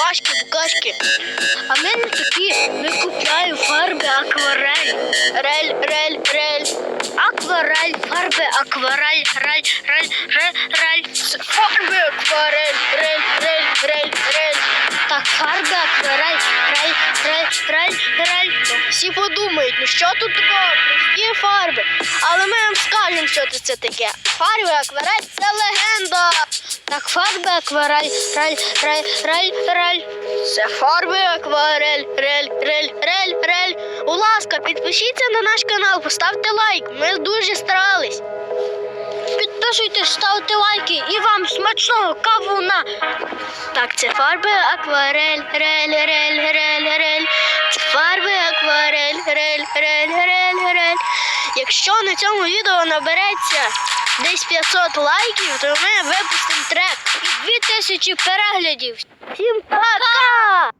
букашки, букашки. А в мене такі не купляю фарби акварель. Рель, рель, рель. Акварель, фарби, акварель, рель, рель, рель, рель. Фарби, акварель, рель, рель, рель, рель. Так, фарби, акварель, рель, рель, рель, рель. Всі подумають, ну що тут такого? Прості фарби. Але ми вам скажемо, що це таке. Фарби, акварель це легенда. Так, фарби, акварель, рель, рель, рель, рель. Це фарби, акварель, рель, рель, рель, рель. Будь ласка, підпишіться на наш канал, поставте лайк. Ми дуже старались. Підписуйтесь, ставте лайки і вам смачного кавуна. Так, це фарби акварель, рель, рель, рель, рель. Це фарби акварель, рель, рель, рель, рель. Якщо на цьому відео набереться десь 500 лайків, то ми випустимо трек і 2000 переглядів. Всім пока!